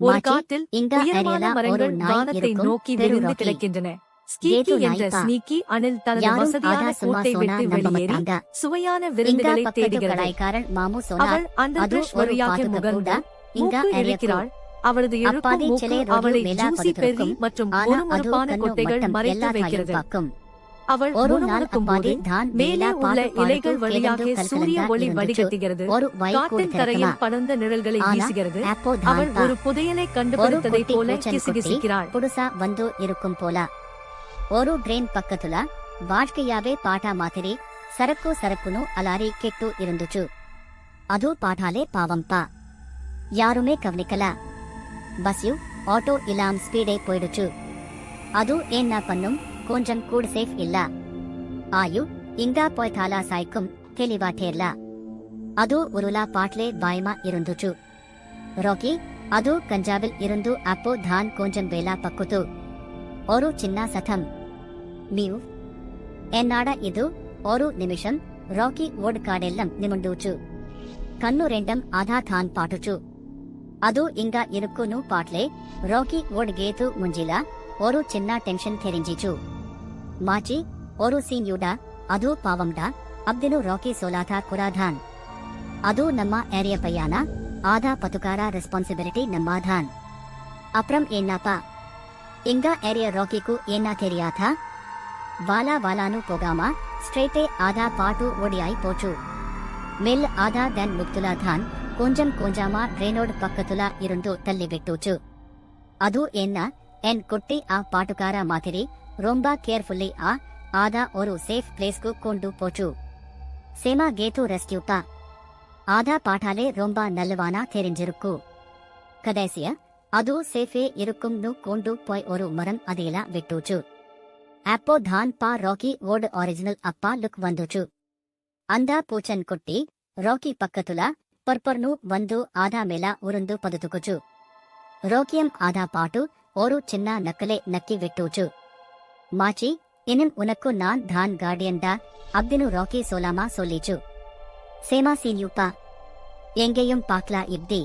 ஒரு காட்டில் உயரமான ஒரு மரங்கள் வானத்தை நோக்கி ராக்கி. கிடக்கின்றன ஸ்கீக்கி என்ற. ஸ்னீக்கி அணில் தனது வசதியான கூட்டை விட்டு வெளியேறி சுவையான விருந்துகளை சோனா அவள் அந்த ஒரு வழியாக முகர்ந்து மூக்கு இழுக்கிறாள் அவளது அப்பாதி மூக்கு அவளை ஜூசி பெர்ரி. மற்றும் முறுமுறுப்பான கண்ணு கொட்டைகள் மறைத்து வைக்கிறது. அவள் ஒரு நாள் மேலே உள்ள இலைகள் வழியாக சூரிய ஒளி வடிகட்டுகிறது காட்டின் தரையில் படர்ந்த நிழல்களை வீசுகிறது. அவள் ஒரு புதையலை கண்டுபிடித்ததை போல கிசுகிசுக்கிறாள் புதுசா வந்து இருக்கும் போல. ஒரு ட்ரெயின் பக்கத்துல வாழ்க்கையாவே பாட்டா மாதிரி சரக்கு சரக்குனு அலாரி கெட்டு இருந்துச்சு. அது பாட்டாலே பாவம் பா யாருமே கவனிக்கல. பஸ் யூ ஆட்டோ இல்லாம் ஸ்பீடே போயிடுச்சு. அது என்ன பண்ணும்? கொஞ்சம் கூட சேஃப் இல்ல ಆಯು ಇಂಗ ಪೊಯ್ತಾಲ ಸಾಯ್ಕುಂ ತಿಳಿವಾಟೇರ್ಲ ಅದು ಉರುಲ ಪಾಟ್ಲೆ ಬಾಯ್ಮ ಇರುಂದುಚು ರೋಕಿ ಅದು ಕಂಜಾವಿಲ್ ಇರುಂದು ಅಪ್ಪು ಧಾನ್ ಕೊಂಜಂ ಬೇಲ ಪಕ್ಕುತು ಅವರು ಚಿನ್ನ ಸಥಂ ನೀವು ಎನ್ನಾಡ ಇದು ಅವರು ನಿಮಿಷಂ ರೋಕಿ ಓಡ್ ಕಾಡೆಲ್ಲಂ ನಿಮುಂಡೂಚು ಕಣ್ಣು ರೆಂಡಂ ಆಧಾ ಥಾನ್ ಪಾಟುಚು ಅದು ಇಂಗ ಇರುಕುನು ಪಾಟ್ಲೆ ರೋಕಿ ಓಡ್ ಗೇತು ಮುಂಜಿಲ ஒரு சின்ன டென்ஷன் தெரிஞ்சிச்சு மாச்சி ஒரு சீனியுடா ಅದು ಪಾವಂಡ ಅಬ್ದಿಲು ರಾಕಿ ಸೋಲಾಥ ಕುರಾಧಾನ್ ಅದು ನಮ್ಮ ಏರಿಯ ಪಯ್ಯಾನ ಆದ ಪತುಕಾರ ರೆಸ್ಪಾನ್ಸಿಬಿಲಿಟಿ ನಮ್ಮ ಧಾನ್ ಅಪ್ರಂ ಏನಾಪ ಇಂಗ ಏರಿಯ ರಾಕಿಕು ಏನ ತೆರಿಯಾಥ ವಾಲಾ ವಾಲಾನು ಪೋಗಾಮ ಸ್ಟ್ರೇಟೆ ಆದ ಪಾಟು ಒಡಿಯಾಯಿ ಪೋಚು ಮಿಲ್ ಆದ ದನ್ ಮುಕ್ತುಲಾ ಧಾನ್ ಕೊಂಜಂ ಕೊಂಜಾಮ ಡ್ರೇನೋಡ್ ಪಕ್ಕತುಲಾ ಇರುಂದು ತಲ್ಲಿ ಬಿಟ್ಟೂಚು ಅದು ಏನ್ನ ఎన్ కుట్టి ఆ పాటుకార మాథిరి రొంబ కేర్ఫుల్లి ఆ ఆదా ఒరు సేఫ్ ప్లేస్కు కొండు పోచు. సేమా గేతు రెస్క్యూ తా. ఆదా పాఠాలే రొంబా నల్వానా తెరింజరుక్కు. కదేసియ అదు సేఫే ఇరుక్కుం ను కొండు పోయ్ ఒరు మరం అదేలా విట్టూచు. అపో ధాన్ పా రాకీ ఓడ్ ఒరిజినల్ అప్ప లుక్ వందుచు. అందా పూచన్ కుట్టి రాకీ పక్కతుల పర్పర్ను వందు ఆదా మేళ ఉరుందు పదుతుకుచు. రోకియం ఆదా పాటు ಓರು ಚಿನ್ನ ನಕ್ಕಲೆ ನಕ್ಕಿ ವಿಟ್ಟೂಚು ಮಾಚಿ ಇನಿಂ ಉನಕ್ಕು ನಾನ್ ಧಾನ್ ಗಾರ್ಡಿಯಂಡ ಅಬ್ದಿನು ರಾಕಿ ಸೋಲಾಮಾ ಸೋಲೀಚು ಸೇಮಾ ಸೀನ್ಯೂಪ ಎಂಗೆಯುಂ ಪಾಕ್ಲಾ ಇಬ್ದಿ